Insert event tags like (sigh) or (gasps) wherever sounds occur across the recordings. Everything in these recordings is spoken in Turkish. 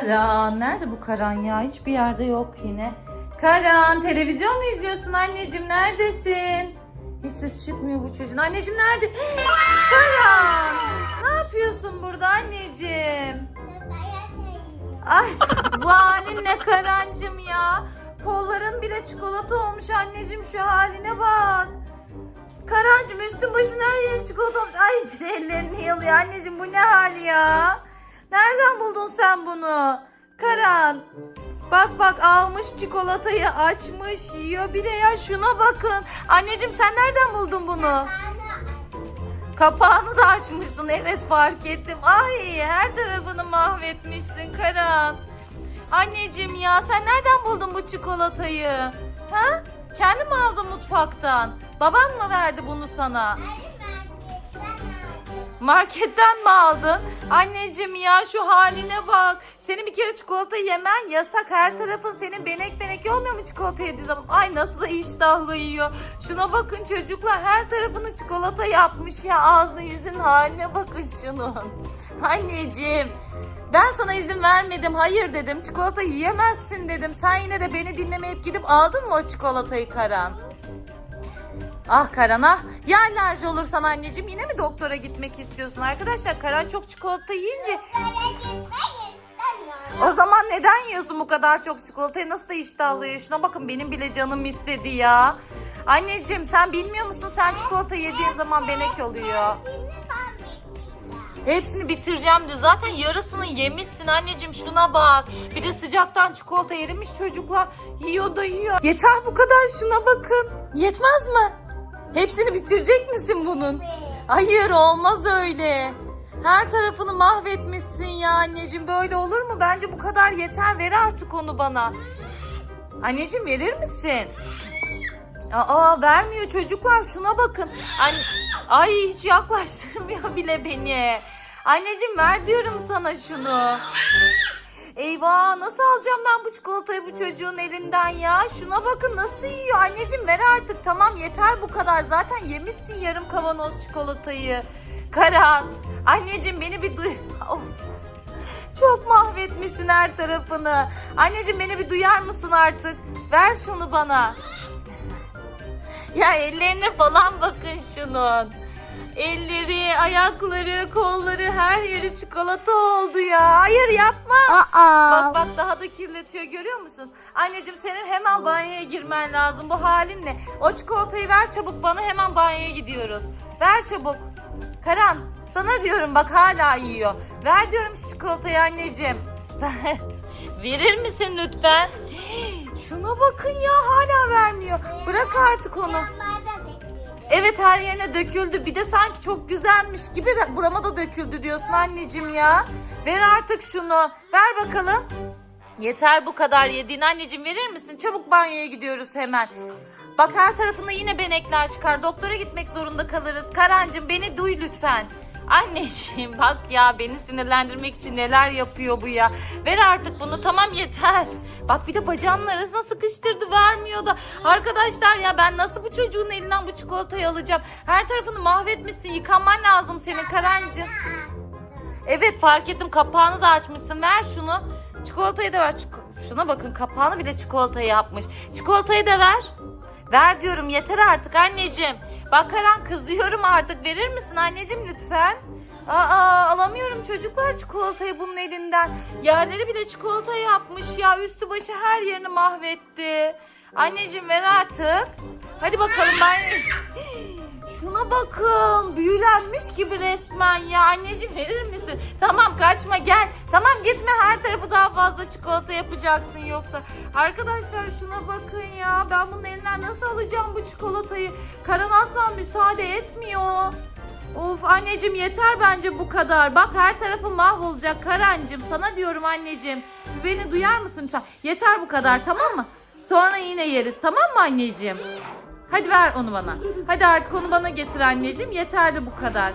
Karan. Nerede bu Karan ya? Hiçbir yerde yok yine. Karan televizyon mu izliyorsun anneciğim? Neredesin? Hiç ses çıkmıyor bu çocuğun. Anneciğim nerede? (gasps) Karan! Ne yapıyorsun burada anneciğim? Ay bu halin ne Karancım ya? Kolların bile çikolata olmuş anneciğim şu haline bak. Karancım üstün başın her yerin çikolata olmuş. Ay bir de ellerini yalıyor anneciğim bu ne hali ya? Nereden buldun sen bunu? Karan. Bak bak almış çikolatayı açmış yiyor bir de ya şuna bakın. Anneciğim sen nereden buldun bunu? Kapağını da açmışsın evet fark ettim. Ay her tarafını mahvetmişsin Karan. Anneciğim ya sen nereden buldun bu çikolatayı? Ha? Kendi mi aldın mutfaktan? Baban mı verdi bunu sana? Marketten mi aldın? Anneciğim ya şu haline bak. Senin bir kere çikolata yemen yasak. Her tarafın senin benek benek olmuyor mu çikolata yediği zaman? Ay nasıl da iştahlı yiyor. Şuna bakın çocuklar her tarafını çikolata yapmış ya. Ağzının yüzün haline bakın şunun. (laughs) Anneciğim ben sana izin vermedim. Hayır dedim. Çikolata yiyemezsin dedim. Sen yine de beni dinlemeyip gidip aldın mı o çikolatayı Karan? Ah Karan ah. Ya alerji olursan anneciğim yine mi doktora gitmek istiyorsun? Arkadaşlar Karan çok çikolata yiyince o zaman neden yiyorsun bu kadar çok çikolatayı? Nasıl da iştahlı yiyor? Şuna bakın benim bile canım istedi ya. Anneciğim sen bilmiyor musun? Sen çikolata yediğin zaman benek oluyor. Hepsini bitireceğim diyor. Zaten yarısını yemişsin anneciğim şuna bak. Bir de sıcaktan çikolata erimiş çocuklar. Yiyor da yiyor. Yeter bu kadar şuna bakın. Yetmez mi? Hepsini bitirecek misin bunun? Hayır olmaz öyle. Her tarafını mahvetmişsin ya anneciğim. Böyle olur mu? Bence bu kadar yeter. Ver artık onu bana. Anneciğim verir misin? Aa vermiyor çocuklar şuna bakın. An Ay hiç yaklaştırmıyor bile beni. Anneciğim ver diyorum sana şunu. Eyvah nasıl alacağım ben bu çikolatayı bu çocuğun elinden ya? Şuna bakın nasıl yiyor. Anneciğim ver artık tamam yeter bu kadar. Zaten yemişsin yarım kavanoz çikolatayı. Karan. Anneciğim beni bir duy... (laughs) Of. Çok mahvetmişsin her tarafını. Anneciğim beni bir duyar mısın artık? Ver şunu bana. Ya ellerine falan bakın şunun. Elleri, ayakları, kolları her yeri çikolata oldu ya. Hayır yapma. Bak bak daha da kirletiyor görüyor musunuz? Anneciğim senin hemen banyoya girmen lazım. Bu halin ne? O çikolatayı ver çabuk bana hemen banyoya gidiyoruz. Ver çabuk. Karan sana diyorum bak hala yiyor. Ver diyorum şu çikolatayı anneciğim. Ver. Verir misin lütfen? Şuna bakın ya hala vermiyor. Bırak artık onu. Evet her yerine döküldü. Bir de sanki çok güzelmiş gibi burama da döküldü diyorsun anneciğim ya. Ver artık şunu. Ver bakalım. Yeter bu kadar yediğin anneciğim verir misin? Çabuk banyoya gidiyoruz hemen. Bak her tarafında yine benekler çıkar. Doktora gitmek zorunda kalırız. Karancığım beni duy lütfen. Anneciğim bak ya beni sinirlendirmek için neler yapıyor bu ya. Ver artık bunu tamam yeter. Bak bir de bacağının arasına sıkıştırdı vermiyor da. Arkadaşlar ya ben nasıl bu çocuğun elinden bu çikolatayı alacağım? Her tarafını mahvetmişsin yıkanman lazım senin Karancığım. Evet fark ettim kapağını da açmışsın ver şunu. Çikolatayı da ver. Şuna bakın kapağını bile çikolatayı yapmış. Çikolatayı da ver. Ver diyorum yeter artık anneciğim. Bak Karan kızıyorum artık verir misin anneciğim lütfen? Aa alamıyorum çocuklar çikolatayı bunun elinden. Yerleri bile çikolata yapmış ya üstü başı her yerini mahvetti. Anneciğim ver artık. Hadi bakalım ben... (laughs) Şuna bakın büyülenmiş gibi resmen ya anneciğim verir misin? Tamam kaçma gel. Tamam gitme her tarafı daha fazla çikolata yapacaksın yoksa. Arkadaşlar şuna bakın ya ben bunun elinden nasıl alacağım bu çikolatayı? Karan asla müsaade etmiyor. Of anneciğim yeter bence bu kadar. Bak her tarafı mahvolacak Karancığım. Sana diyorum anneciğim. Beni duyar mısın lütfen? Yeter bu kadar tamam mı? Sonra yine yeriz tamam mı anneciğim? Hadi ver onu bana. Hadi artık onu bana getir anneciğim. Yeterli bu kadar.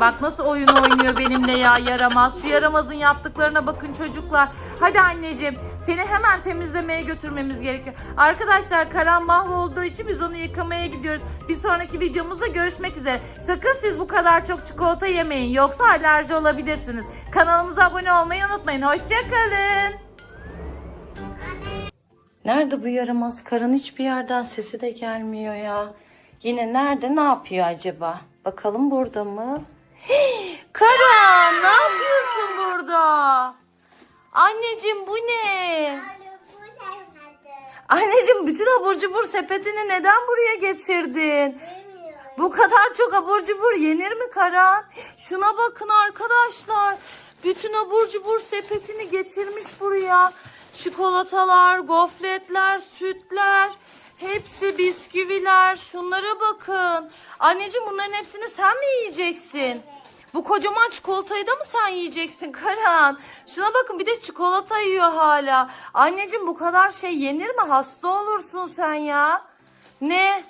Bak nasıl oyun oynuyor benimle ya yaramaz. Şu yaramazın yaptıklarına bakın çocuklar. Hadi anneciğim seni hemen temizlemeye götürmemiz gerekiyor. Arkadaşlar Karan mahvolduğu için biz onu yıkamaya gidiyoruz. Bir sonraki videomuzda görüşmek üzere. Sakın siz bu kadar çok çikolata yemeyin. Yoksa alerji olabilirsiniz. Kanalımıza abone olmayı unutmayın. Hoşçakalın. Nerede bu yaramaz karın hiçbir yerden sesi de gelmiyor ya. Yine nerede ne yapıyor acaba? Bakalım burada mı? (gasps) Hii, Karan ne yapıyorsun burada? Anneciğim bu ne? Anneciğim bütün abur cubur sepetini neden buraya getirdin? Bu kadar çok abur cubur yenir mi Karan? Şuna bakın arkadaşlar. Bütün abur cubur sepetini getirmiş buraya. Çikolatalar, gofletler, sütler, hepsi bisküviler. Şunlara bakın. Anneciğim bunların hepsini sen mi yiyeceksin? Bu kocaman çikolatayı da mı sen yiyeceksin Karan? Şuna bakın bir de çikolata yiyor hala. Anneciğim bu kadar şey yenir mi? Hasta olursun sen ya. Ne?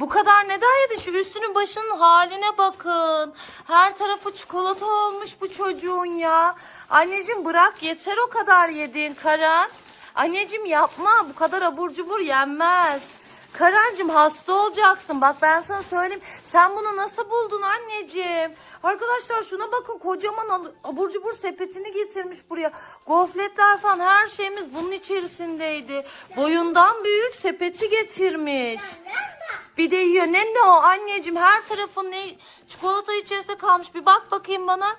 Bu kadar neden yedi? Şu üstünün başının haline bakın. Her tarafı çikolata olmuş bu çocuğun ya. Anneciğim bırak yeter o kadar yedin Karan. Anneciğim yapma bu kadar abur cubur yenmez. Karancığım hasta olacaksın. Bak ben sana söyleyeyim. Sen bunu nasıl buldun anneciğim? Arkadaşlar şuna bakın kocaman abur cubur sepetini getirmiş buraya. Gofletler falan her şeyimiz bunun içerisindeydi. Boyundan büyük sepeti getirmiş. Bir de yiyor. Ne ne o anneciğim her tarafın ne çikolata içerisinde kalmış. Bir bak bakayım bana.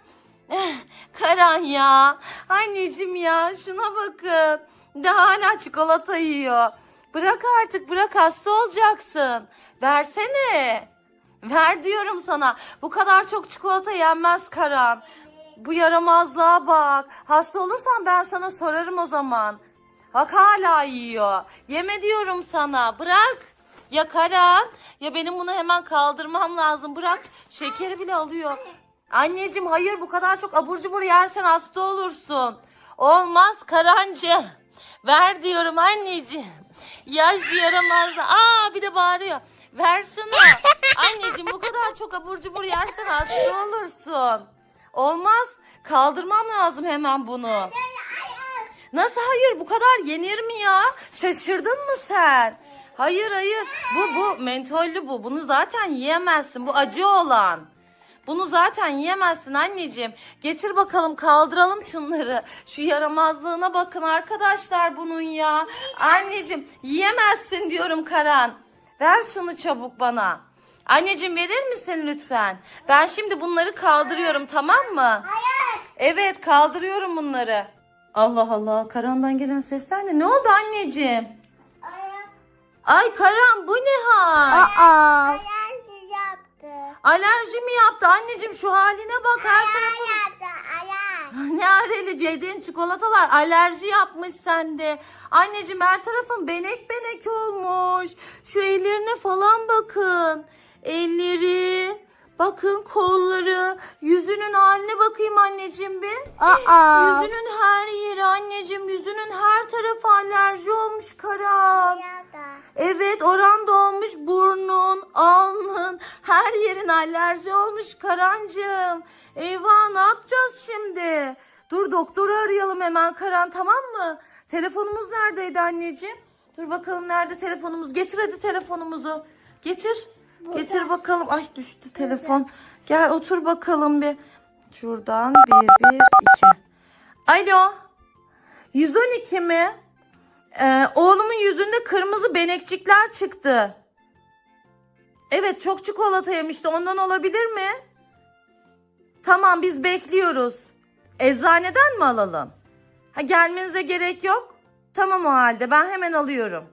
Eh, Karan ya. Anneciğim ya şuna bakın. Daha hala çikolata yiyor. Bırak artık bırak hasta olacaksın. Versene. Ver diyorum sana. Bu kadar çok çikolata yenmez Karan. Bu yaramazlığa bak. Hasta olursan ben sana sorarım o zaman. Bak hala yiyor. Yeme diyorum sana. Bırak. Ya Karan ya benim bunu hemen kaldırmam lazım. Bırak. Şekeri bile alıyor. Anneciğim hayır bu kadar çok abur cubur yersen hasta olursun. Olmaz Karancı. Ver diyorum anneciğim. Yaş yaramaz. Aa bir de bağırıyor. Ver şunu. Anneciğim bu kadar çok abur cubur yersen hasta olursun. Olmaz. Kaldırmam lazım hemen bunu. Nasıl hayır bu kadar yenir mi ya? Şaşırdın mı sen? Hayır hayır bu bu mentollü bu. Bunu zaten yiyemezsin. Bu acı olan. Bunu zaten yiyemezsin anneciğim. Getir bakalım kaldıralım şunları. Şu yaramazlığına bakın arkadaşlar bunun ya. Anneciğim yiyemezsin diyorum Karan. Ver şunu çabuk bana. Anneciğim verir misin lütfen? Ben şimdi bunları kaldırıyorum tamam mı? Evet kaldırıyorum bunları. Allah Allah Karan'dan gelen sesler ne? Ne oldu anneciğim? Ay Karan bu ne hal? Aa. Alerji mi yaptı anneciğim şu haline bak her tarafın. (laughs) Ne areli yediğin çikolatalar alerji yapmış sende. Anneciğim her tarafın benek benek olmuş. Şu ellerine falan bakın. Elleri, bakın kolları, yüzünün haline bakayım anneciğim bir. Aa. Yüzünün her yeri anneciğim, yüzünün her tarafı alerji olmuş Karan. Evet alerji olmuş Karancığım. Eyvah ne yapacağız şimdi? Dur doktoru arayalım hemen Karan tamam mı? Telefonumuz neredeydi anneciğim? Dur bakalım nerede telefonumuz? Getir hadi telefonumuzu. Getir. Getir bakalım. Ay düştü telefon. Gel otur bakalım bir. Şuradan bir, bir, iki. Alo. 112 mi? Ee, oğlumun yüzünde kırmızı benekçikler çıktı. Evet çok çikolata yemişti ondan olabilir mi? Tamam biz bekliyoruz. Eczaneden mi alalım? Ha gelmenize gerek yok. Tamam o halde ben hemen alıyorum.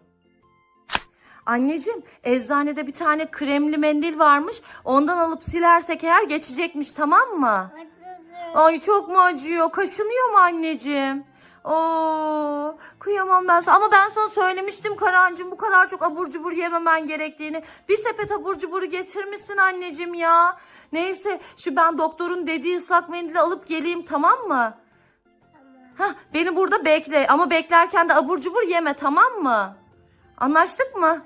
Anneciğim eczanede bir tane kremli mendil varmış. Ondan alıp silersek eğer geçecekmiş tamam mı? Ay çok mu acıyor? Kaşınıyor mu anneciğim? Oo, kıyamam ben sana. Ama ben sana söylemiştim Karancığım bu kadar çok abur cubur yememen gerektiğini. Bir sepet abur cuburu getirmişsin anneciğim ya. Neyse şu ben doktorun dediği ıslak mendili alıp geleyim tamam mı? Hah, beni burada bekle ama beklerken de abur cubur yeme tamam mı? Anlaştık mı?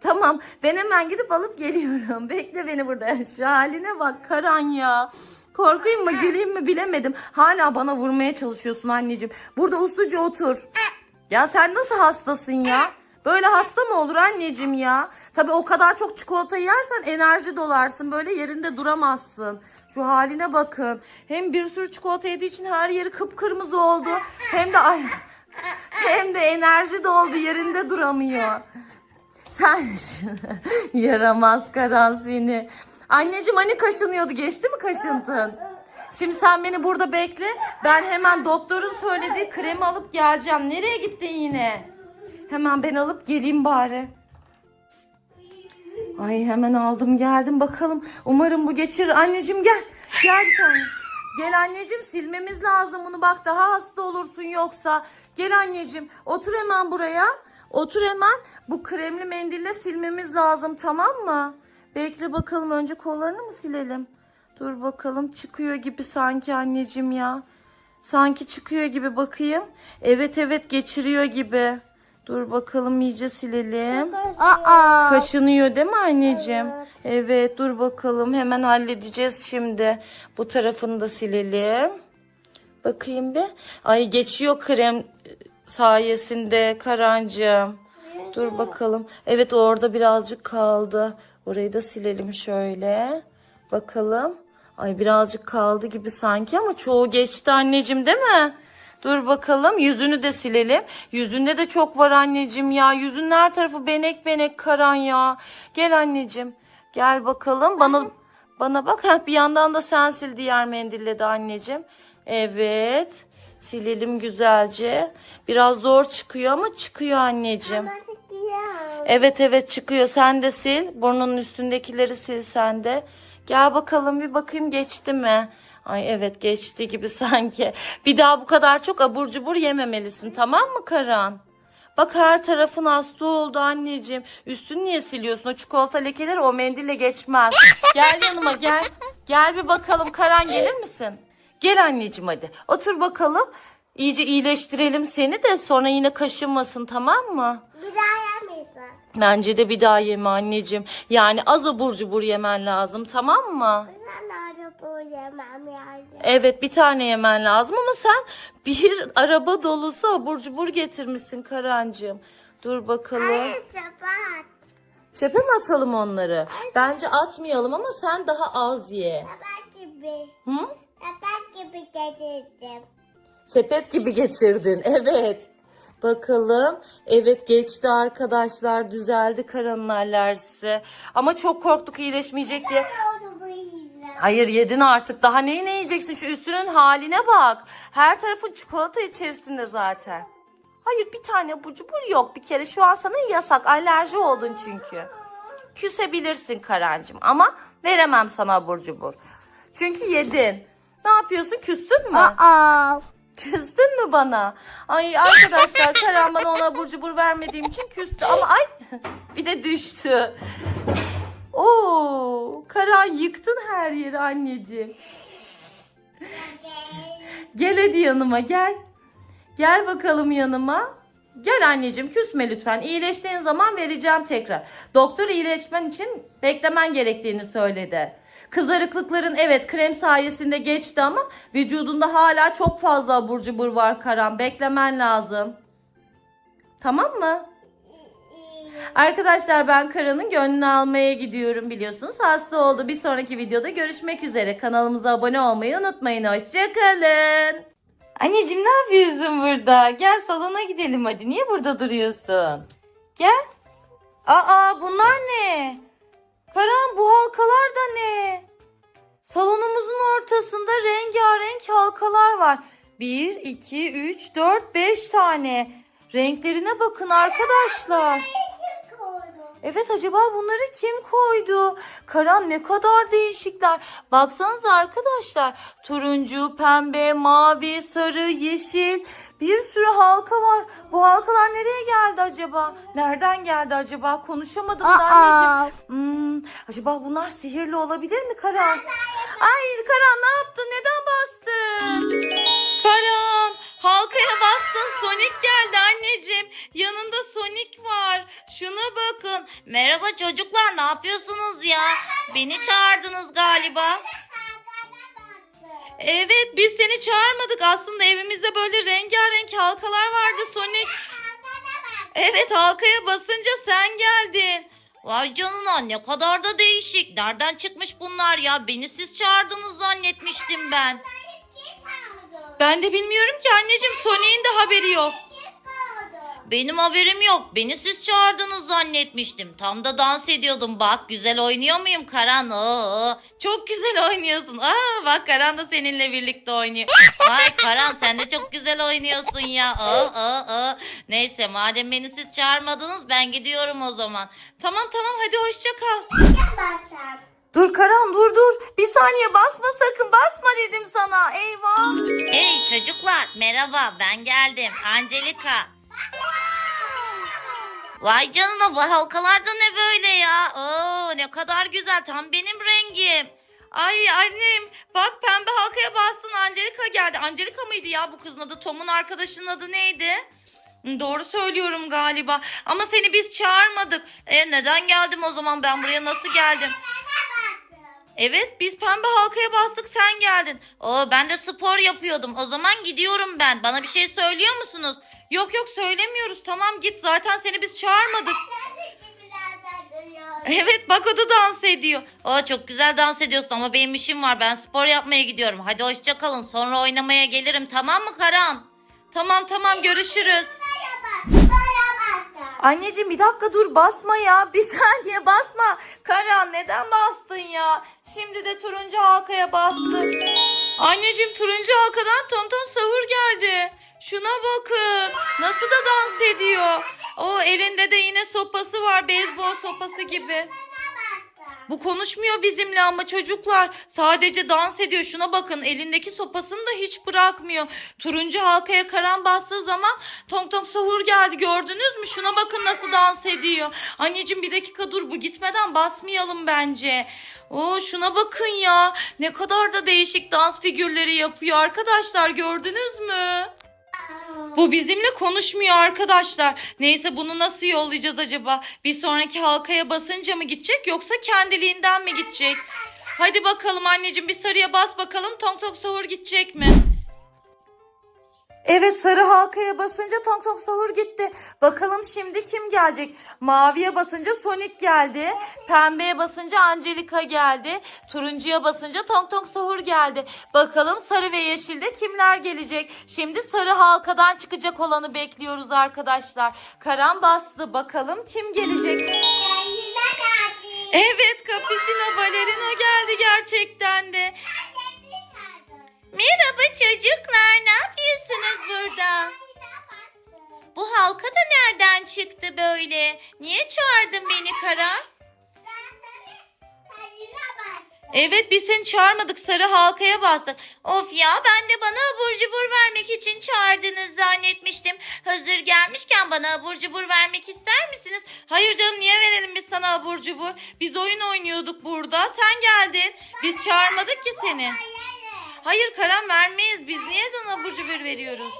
Tamam ben hemen gidip alıp geliyorum. (laughs) Bekle beni burada. Şu haline bak Karan ya. Korkayım mı güleyim mi bilemedim. Hala bana vurmaya çalışıyorsun anneciğim. Burada usluca otur. Ya sen nasıl hastasın ya? Böyle hasta mı olur anneciğim ya? Tabii o kadar çok çikolata yersen enerji dolarsın. Böyle yerinde duramazsın. Şu haline bakın. Hem bir sürü çikolata yediği için her yeri kıpkırmızı oldu. Hem de ay hem de enerji doldu yerinde duramıyor. Sen (laughs) yaramaz karan seni. Anneciğim hani kaşınıyordu geçti mi kaşıntın? Şimdi sen beni burada bekle. Ben hemen doktorun söylediği kremi alıp geleceğim. Nereye gittin yine? Hemen ben alıp geleyim bari. Ay hemen aldım geldim bakalım. Umarım bu geçir. Anneciğim gel. Gel bir tane. Gel anneciğim silmemiz lazım bunu bak daha hasta olursun yoksa. Gel anneciğim otur hemen buraya. Otur hemen bu kremli mendille silmemiz lazım tamam mı? Bekle bakalım önce kollarını mı silelim? Dur bakalım çıkıyor gibi sanki anneciğim ya. Sanki çıkıyor gibi bakayım. Evet evet geçiriyor gibi. Dur bakalım iyice silelim. Aa. Kaşınıyor değil mi anneciğim? Evet dur bakalım hemen halledeceğiz şimdi. Bu tarafını da silelim. Bakayım bir. Ay geçiyor krem sayesinde Karancığım. Dur bakalım. Evet orada birazcık kaldı. Orayı da silelim şöyle. Bakalım. Ay birazcık kaldı gibi sanki ama çoğu geçti anneciğim değil mi? Dur bakalım yüzünü de silelim. Yüzünde de çok var anneciğim ya. Yüzünün her tarafı benek benek karan ya. Gel anneciğim. Gel bakalım. Bana bana bak. Heh, bir yandan da sen sil diğer mendille de anneciğim. Evet. Silelim güzelce. Biraz zor çıkıyor ama çıkıyor anneciğim. Evet evet çıkıyor. Sen de sil. Burnunun üstündekileri sil sen de. Gel bakalım bir bakayım geçti mi? Ay evet geçti gibi (laughs) sanki. Bir daha bu kadar çok abur cubur yememelisin tamam mı Karan? Bak her tarafın hasta oldu anneciğim. Üstünü niye siliyorsun? O çikolata lekeleri o mendille geçmez. Gel yanıma gel. Gel bir bakalım Karan gelir misin? Gel anneciğim hadi. Otur bakalım. İyice iyileştirelim seni de sonra yine kaşınmasın tamam mı? Bir daha. Bence de bir daha yeme anneciğim. Yani az abur cubur yemen lazım tamam mı? Ben araba yemem yani. Evet bir tane yemen lazım ama sen bir araba dolusu abur cubur getirmişsin Karancığım. Dur bakalım. Hayır sabah. Çöpe mi atalım onları? Bence atmayalım ama sen daha az ye. Sabah gibi. Hı? Sabah gibi getirdim. Sepet gibi getirdin. (laughs) Evet. Bakalım. Evet geçti arkadaşlar. Düzeldi karanın alerjisi. Ama çok korktuk iyileşmeyecek diye. Hayır yedin artık. Daha neyi ne yiyeceksin? Şu üstünün haline bak. Her tarafın çikolata içerisinde zaten. Hayır bir tane abur cubur yok. Bir kere şu an sana yasak. Alerji oldun çünkü. Küsebilirsin Karancığım ama veremem sana abur cubur. Çünkü yedin. Ne yapıyorsun? Küstün mü? Aa. Küstün mü bana? Ay arkadaşlar Karan bana ona abur cubur vermediğim için küstü ama ay (laughs) bir de düştü. Oo, Karan yıktın her yeri anneciğim. Gel hadi yanıma gel. Gel bakalım yanıma. Gel anneciğim küsme lütfen. İyileştiğin zaman vereceğim tekrar. Doktor iyileşmen için beklemen gerektiğini söyledi. Kızarıklıkların evet krem sayesinde geçti ama vücudunda hala çok fazla abur cubur var Karan. Beklemen lazım. Tamam mı? Arkadaşlar ben Karan'ın gönlünü almaya gidiyorum biliyorsunuz. Hasta oldu. Bir sonraki videoda görüşmek üzere. Kanalımıza abone olmayı unutmayın. Hoşçakalın. Anneciğim ne yapıyorsun burada? Gel salona gidelim hadi. Niye burada duruyorsun? Gel. Aa bunlar ne? Karan bu halkalar da ne? Salonumuzun ortasında rengarenk halkalar var. 1, 2, 3, 4, 5 tane. Renklerine bakın arkadaşlar. Evet acaba bunları kim koydu? Karan ne kadar değişikler. Baksanıza arkadaşlar. Turuncu, pembe, mavi, sarı, yeşil. Bir sürü halka var. Bu halkalar nereye geldi acaba? Nereden geldi acaba? Konuşamadım da anneciğim. Hmm, acaba bunlar sihirli olabilir mi Karan? Ay Karan ne yaptın? Neden bastın? Halkaya bastın. Sonic geldi anneciğim. Yanında Sonic var. Şuna bakın. Merhaba çocuklar ne yapıyorsunuz ya? Beni çağırdınız galiba. Evet biz seni çağırmadık. Aslında evimizde böyle rengarenk halkalar vardı Sonic. Evet halkaya basınca sen geldin. Vay canına ne kadar da değişik. Nereden çıkmış bunlar ya? Beni siz çağırdınız zannetmiştim ben. Ben de bilmiyorum ki anneciğim Sonic'in de haberi yok. Benim haberim yok. Beni siz çağırdınız zannetmiştim. Tam da dans ediyordum. Bak güzel oynuyor muyum Karan? Oo, çok güzel oynuyorsun. Aa, bak Karan da seninle birlikte oynuyor. Vay Karan sen de çok güzel oynuyorsun ya. Aa, aa, aa. Neyse madem beni siz çağırmadınız ben gidiyorum o zaman. Tamam tamam hadi hoşça kal. Dur Karan dur dur. Bir saniye basma sakın basma dedim sana. Eyvah. Hey çocuklar merhaba ben geldim. Angelika. Vay canına bu halkalar da ne böyle ya? Oo ne kadar güzel tam benim rengim. Ay annem bak pembe halkaya bastın Angelika geldi. Angelika mıydı ya bu kızın adı? Tom'un arkadaşının adı neydi? Doğru söylüyorum galiba. Ama seni biz çağırmadık. E neden geldim o zaman ben buraya nasıl geldim? Evet biz pembe halkaya bastık sen geldin. Oo ben de spor yapıyordum. O zaman gidiyorum ben. Bana bir şey söylüyor musunuz? Yok yok söylemiyoruz. Tamam git zaten seni biz çağırmadık. (laughs) Evet bak o da dans ediyor. Aa çok güzel dans ediyorsun ama benim işim var. Ben spor yapmaya gidiyorum. Hadi hoşça kalın. Sonra oynamaya gelirim. Tamam mı Karan? Tamam tamam görüşürüz. Anneciğim bir dakika dur basma ya. (laughs) Bir saniye basma. Karan neden bastın ya? Şimdi de turuncu halkaya bastın. Anneciğim turuncu halkadan Tonton Sahur geldi. Şuna bakın. Nasıl da dans ediyor. O elinde de yine sopası var. Beyzbol sopası gibi. Bu konuşmuyor bizimle ama çocuklar sadece dans ediyor. Şuna bakın elindeki sopasını da hiç bırakmıyor. Turuncu halkaya karan bastığı zaman tong tong sahur geldi gördünüz mü? Şuna bakın nasıl dans ediyor. Anneciğim bir dakika dur bu gitmeden basmayalım bence. Oo şuna bakın ya ne kadar da değişik dans figürleri yapıyor arkadaşlar gördünüz mü? Bu bizimle konuşmuyor arkadaşlar. Neyse bunu nasıl yollayacağız acaba? Bir sonraki halkaya basınca mı gidecek yoksa kendiliğinden mi gidecek? Hadi bakalım anneciğim bir sarıya bas bakalım. Tong tong sahur gidecek mi? Evet sarı halkaya basınca Tong Tong Sahur gitti. Bakalım şimdi kim gelecek? Maviye basınca Sonic geldi. Pembeye basınca Angelika geldi. Turuncuya basınca Tong Tong Sahur geldi. Bakalım sarı ve yeşilde kimler gelecek? Şimdi sarı halkadan çıkacak olanı bekliyoruz arkadaşlar. Karan bastı. Bakalım kim gelecek? Evet Capuchino Balerino geldi gerçekten de. Merhaba çocuklar ne yapıyorsunuz burada? Bu halka da nereden çıktı böyle? Niye çağırdın beni Karan? Evet biz seni çağırmadık sarı halkaya bastık. Of ya ben de bana abur cubur vermek için çağırdınız zannetmiştim. Hazır gelmişken bana abur cubur vermek ister misiniz? Hayır canım niye verelim biz sana abur cubur? Biz oyun oynuyorduk burada sen geldin. Biz çağırmadık ki seni. Hayır Karan vermeyiz biz niye sana abur cubur veriyoruz?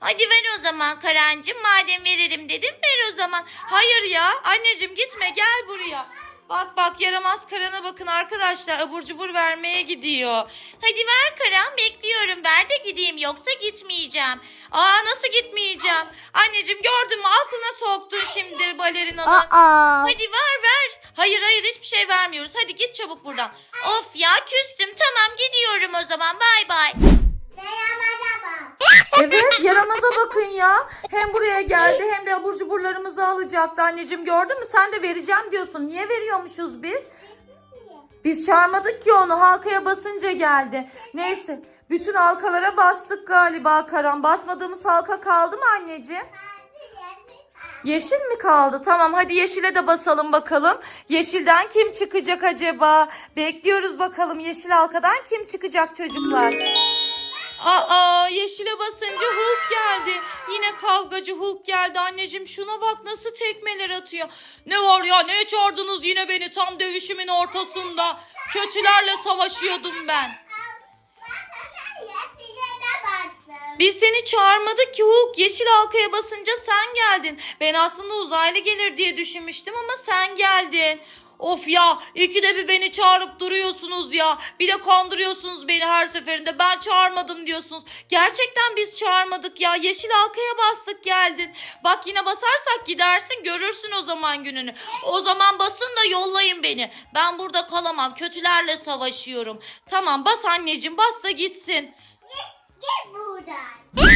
Hadi ver o zaman Karancığım madem veririm dedim ver o zaman. Hayır ya anneciğim gitme gel buraya. Bak bak yaramaz Karan'a bakın arkadaşlar abur cubur vermeye gidiyor. Hadi ver Karan bekliyorum ver de gideyim yoksa gitmeyeceğim. Aa nasıl gitmeyeceğim? Anneciğim gördün mü aklına soktun şimdi balerinanı. Hadi ver ver. Hayır hayır hiçbir şey vermiyoruz. Hadi git çabuk buradan. Of ya küstüm tamam gidiyorum o zaman bay bay. Evet yaramaza bakın ya. Hem buraya geldi hem de abur cuburlarımızı alacaktı anneciğim gördün mü? Sen de vereceğim diyorsun. Niye veriyormuşuz biz? Biz çağırmadık ki onu halkaya basınca geldi. Neyse bütün halkalara bastık galiba Karan. Basmadığımız halka kaldı mı anneciğim? Yeşil mi kaldı? Tamam hadi yeşile de basalım bakalım. Yeşilden kim çıkacak acaba? Bekliyoruz bakalım yeşil halkadan kim çıkacak çocuklar? Aa yeşile basınca Hulk geldi. Yine kavgacı Hulk geldi. Anneciğim şuna bak nasıl tekmeler atıyor. Ne var ya neye çağırdınız yine beni tam dövüşümün ortasında. Kötülerle savaşıyordum ben. Biz seni çağırmadık ki Hulk. Yeşil halkaya basınca sen geldin. Ben aslında uzaylı gelir diye düşünmüştüm ama sen geldin. Of ya ikide bir beni çağırıp duruyorsunuz ya. Bir de kandırıyorsunuz beni her seferinde. Ben çağırmadım diyorsunuz. Gerçekten biz çağırmadık ya. Yeşil halkaya bastık geldin. Bak yine basarsak gidersin görürsün o zaman gününü. O zaman basın da yollayın beni. Ben burada kalamam. Kötülerle savaşıyorum. Tamam bas anneciğim bas da gitsin. Git buradan.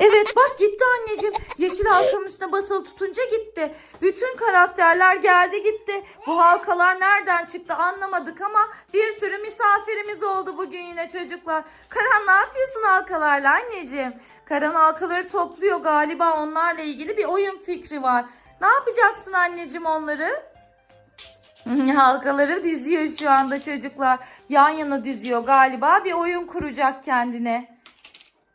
Evet bak gitti anneciğim. Yeşil halkanın üstüne basılı tutunca gitti. Bütün karakterler geldi gitti. Bu halkalar nereden çıktı anlamadık ama bir sürü misafirimiz oldu bugün yine çocuklar. Karan ne yapıyorsun halkalarla anneciğim? Karan halkaları topluyor galiba onlarla ilgili bir oyun fikri var. Ne yapacaksın anneciğim onları? (laughs) Halkaları diziyor şu anda çocuklar. Yan yana diziyor galiba bir oyun kuracak kendine.